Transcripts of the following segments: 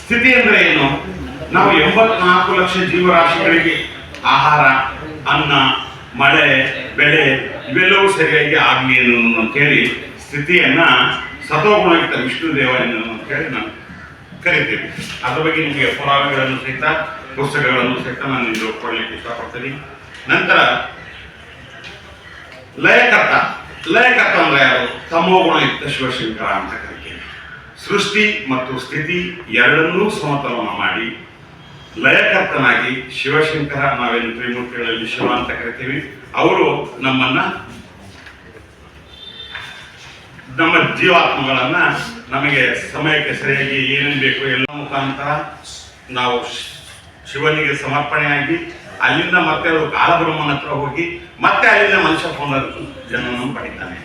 ಸ್ಥಿತಿ ಅಂದ್ರೆ ಏನು? ನಾವು ಎಂಬತ್ನಾಲ್ಕು ಲಕ್ಷ ಜೀವರಾಶಿಗಳಿಗೆ ಆಹಾರ, ಅನ್ನ, ಮಳೆ, ಬೆಳೆ ಇವೆಲ್ಲವೂ ಸರಿಯಾಗಿ ಆಗ್ಲಿ ಅಂತ ಹೇಳಿ ಸ್ಥಿತಿಯನ್ನ ಸತೋಗುಣಯುಕ್ತ ವಿಷ್ಣು ದೇವ ಎಂದು ಹೇಳಿ ನಾನು ಕರಿತೇವೆ ಅದರ ಬಗ್ಗೆ ನಿಮಗೆ ಪುರಾವೆಗಳನ್ನು ಸಹಿತ, ಪುಸ್ತಕಗಳನ್ನು ಸಹಿತ ನಾನು ನಿಮಗೆ ಕೊಡಲಿಕ್ಕೆ ಇಷ್ಟಪಡ್ತೀನಿ. ನಂತರ, ಲಯಕರ್ತ. ಲಯಕರ್ತ ಅಂದ್ರೆ ಯಾರು? ತಮೋಗುಣಯುಕ್ತ ಶಿವಶಂಕರ ಅಂತ ಕರಿತೀವಿ ಸೃಷ್ಟಿ ಮತ್ತು ಸ್ಥಿತಿ ಎರಡನ್ನೂ ಸಮತೋಲನ ಮಾಡಿ ಲಯಕರ್ತನಾಗಿ ಶಿವಶಂಕರ ನಾವೇನು ತ್ರಿಮೂರ್ತಿಗಳಲ್ಲಿ ಶಿವ ಅಂತ ಕರಿತೀವಿ. ಅವರು ನಮ್ಮನ್ನ ನಮ್ಮ ಜೀವಾತ್ಮಗಳನ್ನ ನಮಗೆ ಸಮಯಕ್ಕೆ ಸರಿಯಾಗಿ ಏನೇನು ಬೇಕು ಎಲ್ಲ ಮುಖಾಂತರ ನಾವು ಶಿವನಿಗೆ ಸಮರ್ಪಣೆಯಾಗಿ ಅಲ್ಲಿಂದ ಮತ್ತೆ ಅವರು ಕಾಲಬ್ರಹ್ಮನ ಹತ್ರ ಹೋಗಿ ಮತ್ತೆ ಅಲ್ಲಿಂದ ಮನುಷ್ಯ ಪುನರ್ ಜನನವನ್ನು ಪಡಿತಾನೆ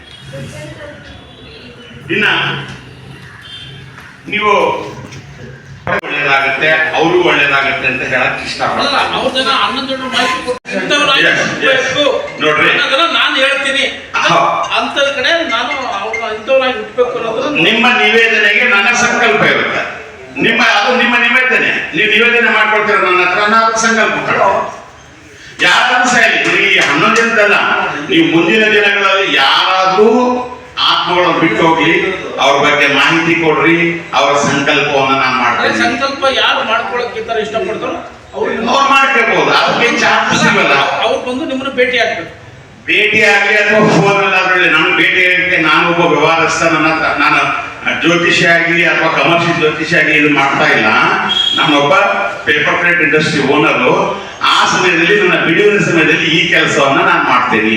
ಇನ್ನ ನೀವು ಒಳ್ಳೇದಾಗತ್ತೆ ಅವರು ಒಳ್ಳೇದಾಗತ್ತೆ ಅಂತ ಹೇಳಕ್ ಇಷ್ಟ ನೋಡ್ರಿ. ನಾನು ಹೇಳ್ತೀನಿ. ಅಂತ ಕಡೆ ನಾನು ಇಂಥವ್ರಾಗಿ ನಿಮ್ಮ ನಿವೇದನೆಗೆ ನನ್ನ ಸಂಕಲ್ಪ ಇರುತ್ತೆ. ನಿಮ್ಮ ಅದು ನಿಮ್ಮ ನಿವೇದನೆ. ನೀವು ನಿವೇದನೆ ಮಾಡ್ಕೊಳ್ತೀರ ನನ್ನ ಹತ್ರ ನಾನು ಸಂಕಲ್ಪ. ಯಾರಾದ್ರೂ ಸರಿ ಈ ಹನ್ನೊಂದು ಜನದಲ್ಲ ನೀವು ಮುಂದಿನ ದಿನಗಳಲ್ಲಿ ಯಾರಾದ್ರೂ ಆತ್ಮಗಳನ್ನು ಬಿಟ್ಟು ಹೋಗ್ಲಿ ಅವ್ರ ಬಗ್ಗೆ ಮಾಹಿತಿ ಕೊಡ್ರಿ ಅವರ ಸಂಕಲ್ಪವನ್ನ ನಾನು ಮಾಡ್ತೀನಿ. ಸಂಕಲ್ಪ ಯಾರು ಮಾಡ್ಕೊಳಕ್ ಈ ತರ ಇಷ್ಟಪಡ್ತಾರೋ ಅವ್ರು ಅವ್ರು ಮಾಡ್ಕೋಬಹುದು ಅದಕ್ಕೆ ಚಾನ್ಸ್ ಸಿಗಲ್ಲ. ಅವ್ರು ಬಂದು ನಿಮ್ಮನ್ನು ಭೇಟಿ ಆಗ್ಬೇಕು. ಭೇಟಿ ಆಗಲಿ ಅಥವಾ ಫೋನ್ ಅಲ್ಲಾದ್ರೆ ನಾನು ಭೇಟಿ ಆಗಲಿಕ್ಕೆ ನಾನು ಒಬ್ಬ ವ್ಯವಹಾರಸ್ಥ, ನನ್ನ ನಾನು ಜ್ಯೋತಿಷಿ ಆಗಲಿ ಅಥವಾ ಕಮರ್ಷಿಯಲ್ ಜ್ಯೋತಿಷಿ ಆಗಲಿ ಇದು ಮಾಡ್ತಾ ಇಲ್ಲ. ನಾನೊಬ್ಬ ಪೇಪರ್ ಪ್ಲೇಟ್ ಇಂಡಸ್ಟ್ರಿ ಓನರು ಆ ಸಮಯದಲ್ಲಿ ನನ್ನ ಬಿಡುವಿನ ಸಮಯದಲ್ಲಿ ಈ ಕೆಲಸವನ್ನು ನಾನು ಮಾಡ್ತೇನೆ.